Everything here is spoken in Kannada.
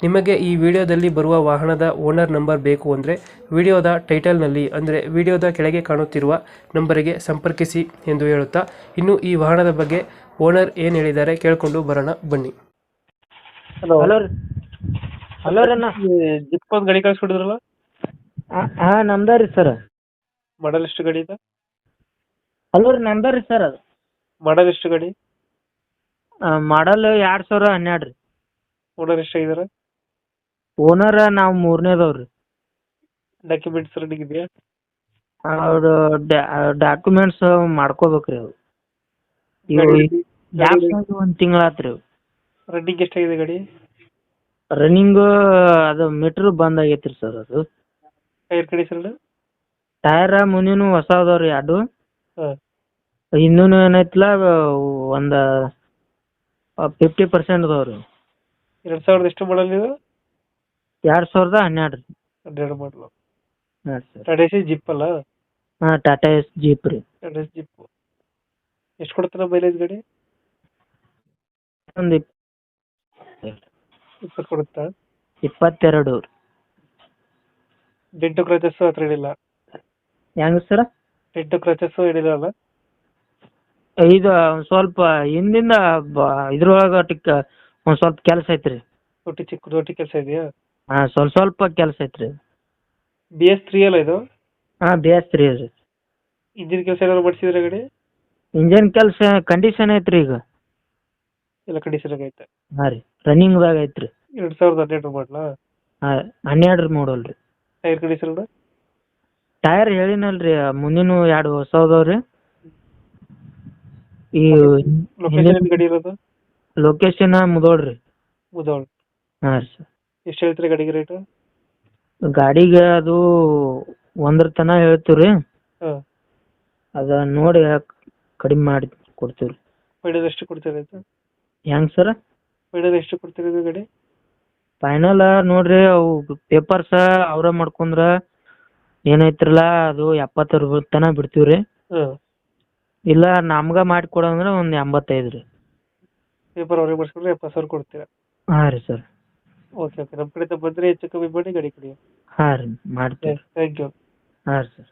ನಿಮಗೆ ಈ ವಿಡಿಯೋದಲ್ಲಿ ಬರುವ ವಾಹನದ ಓನರ್ ನಂಬರ್ ಬೇಕು ಅಂದರೆ ವಿಡಿಯೋದ ಟೈಟಲ್ನಲ್ಲಿ ಅಂದರೆ ವಿಡಿಯೋದ ಕೆಳಗೆ ಕಾಣುತ್ತಿರುವ ನಂಬರಿಗೆ ಸಂಪರ್ಕಿಸಿ ಎಂದು ಹೇಳುತ್ತಾ ಇನ್ನು ಈ ವಾಹನದ ಬಗ್ಗೆ ಓನರ್ ಏನು ಹೇಳಿದ್ದಾರೆ ಕೇಳಿಕೊಂಡು ಬರೋಣ ಬನ್ನಿ. ಹಲೋ. ಹಲೋ ರೀ. ಹಲೋ ರೀ ಅಣ್ಣ. ಜಿಪ್ ಒಂದು ಗಾಡಿ ಕಳಿಸ್ಕೊಡಿದ್ರಲ್ಲ? ಹಾಂ ನಮ್ದ ರೀ ಸರ್. ಮಾಡಲ್ ಎಷ್ಟು ಗಾಡಿ ಇದೆ? ಹಲೋ ರೀ ನಮ್ದ ರೀ ಸರ್ ಅದು. ಮಾಡಲ್ ಎಷ್ಟು ಗಾಡಿ? ಮಾಡಲ್ ಎರಡು ಸಾವಿರ ಹನ್ನೆರಡು ರೀ. ಓನರ್ ಎಷ್ಟಾಗಿದ್ದಾರೆ ಓನರ್ ನಾವು ಮೂರನೇದವ್ರಿ. ಡಾಕ್ಯುಮೆಂಟ್ಸ್ ರನ್ನಿಂಗ್ ಇದೆಯಾ? ಅವ್ರು ಡಾಕ್ಯುಮೆಂಟ್ಸ್ ಮಾಡ್ಕೋಬೇಕು ರೀ ಅವು ಇವು ಒಂದು ತಿಂಗಳಾತ್ರಿ ರನ್ನಿಂಗ್ ಎಷ್ಟಾಗಿದೆ ಗಾಡಿ? ರನ್ನಿಂಗ್ ಅದು ಮೀಟ್ರ್ ಬಂದ್ ಆಗೈತೆ ರೀ ಸರ್ ಅದು. ಟೈರ್ ಕಂಡೀಷನ್ ಟೈರ ಮುಂದಿನ ಹೊಸ ಅದಾವ್ರಿ ಎರಡು. ಹಾಂ. ಇನ್ನೂ ಏನೈತಿಲ್ಲ ಒಂದು ಫಿಫ್ಟಿ ಪರ್ಸೆಂಟ್ ಅದಾವ್ರಿ. ಎರಡು ಸಾವಿರದ ಎಷ್ಟು ಮಾಡಲ್ ಇದು? ಎರಡು ಸಾವಿರದ ಹನ್ನೆರಡು ರೀ. ಹನ್ನೆರಡು ಮಾಡಲು ಹಾಂ ಸರ್. ಟಾಟಾ ಸಿ ಜಿಪ್ ಅಲ್ಲ? ಹಾಂ ಟಾಟಾ ಎಸ್ ಜೀಪ್ ರೀ. ಟಾಟಾ ಸಿ ಜಿಪ್ ಎಷ್ಟು ಕೊಡ್ತಾರ ಮೈಲೇಜ್ ಗಾಡಿ? ಒಂದು ಇಪ್ಪತ್ತು ಕೊಡುತ್ತಾ? ಇಪ್ಪತ್ತೆರಡು ಡೆಂಟು ಕ್ರಚಸ್ಸು ಹತ್ರ ಹಿಡಿಲ್ಲ ಹೆಂಗ್ ಸರ್? ಡೆಂಟು ಕ್ರಚಸ್ಸು ಹಿಡಿಲ್ಲ ಇದು ಒಂದ್ ಸ್ವಲ್ಪ ಹಿಂದಿಂದ ಬ- ಇದ್ರೊಳಗ ಟಿಕ್ ಒಂದ್ ಸ್ವಲ್ಪ ಕೆಲಸ ಐತ್ರಿ. ದೊಡ್ಡ ಚಿಕ್ಕ ದೊಡ್ಡ ಕೆಲಸ ಇದೆಯಾ? ಹಾ ಸ್ವಲ್ಪ ಸ್ವಲ್ಪ ಕೆಲಸ ಐತ್ರಿ. ಬಿ ಎಸ್ ತ್ರೀ ಅಲ್ಲ ಇದು? ಎಸ್ ತ್ರೀಯಲ್ ರೀ ಇಂಜಿನ್ ಕೆಲಸ ಏನಾದ್ರು ಮಾಡಿಸಿದ್ರೆ ಗಾಡಿ? ಇಂಜಿನ್ ಕೆಲಸ ಕಂಡೀಷನ್ ಐತ್ರಿ ಈಗ. ಎಲ್ಲ ಕಂಡೀಷನ್ ಐತೆ. ಹಾಂ ರೀ ರನ್ನಿಂಗ್ದಾಗ ಐತ್ರಿ. ಎರಡು ಸಾವಿರದ ಹದಿನೆಂಟು ಮಾಡಲ ಹಾಂ ಹನ್ನೆರಡು ಮಾಡಲ್ ರೀ. ಟೈರ್ ಕಂಡೀಷನ್ ಟೈರ್ ಹೇಳಿನಲ್ರಿ ಮುಂದಿನ ಎರಡು ಹೊಸ ಅದಾವ್ರಿ ಈ ಲೊಕೇಶನ್ ಗಾಡಿ ಇರೋದು? ಲೊಕೇಶನ್ ಮುದೋಳ್ರಿ ಮುದೋಳ್ ಹಾಂ ರೀ ಸರ್ ಎಷ್ಟು ಹೇಳ್ತೀರಿ ಗಾಡಿಗೆ ರೇಟು ಗಾಡಿಗೆ ಅದು ಒಂದ್ರ ತನ ಹೇಳ್ತೀವ್ರಿ ಹಾಂ. ಅದ ನೋಡಿ ಕಡಿಮೆ ಮಾಡಿ ಕೊಡ್ತೀವ್ರಿ ಫೈನಲ್ ಎಷ್ಟು ಕೊಡ್ತೀರಿ ಆಯ್ತು ಹೆಂಗ್ ಸರ್? ಫೈನಲ್ ಎಷ್ಟು ಕೊಡ್ತೀರಿ ಇದು ಗಾಡಿ? ಫೈನಲ್ ನೋಡ್ರಿ ಅವು ಪೇಪರ್ಸ್ ಅವ್ರ ಮಾಡ್ಕೊಂಡ್ರ ಏನೈತ್ರಲ್ಲ ಅದು ಎಪ್ಪತ್ತರ ತನ ಬಿಡ್ತೀವ್ರಿ ಹಾಂ. ಇಲ್ಲ ನಮ್ಗ ಮಾಡಿ ಕೊಡಂದ್ರ ಒಂದ್ ಎಂಬತ್ತೈದು ರೀ. ಪೇಪರ್ ಅವ್ರಿಗೆ ಮಾಡಿಸ್ಕೊಂಡ್ರೆ ಎಪ್ಪತ್ತು ಸಾವಿರ ಕೊಡ್ತೀರಾ? ಹಾಂ ರೀ ಸರ್. Okay okay. ನಮ್ಮ ಕಡೆಯಿಂದ ಬಂದರೆ ಹೆಚ್ಚು ಕಮ್ಮಿ ಮಾಡಿ ಗಾಡಿ ಕೊಡಿ. ಹಾಂ ರೀ ಮಾಡ್ತೀವಿ. ಥ್ಯಾಂಕ್ ಯು ಹಾಂ ಸರ್.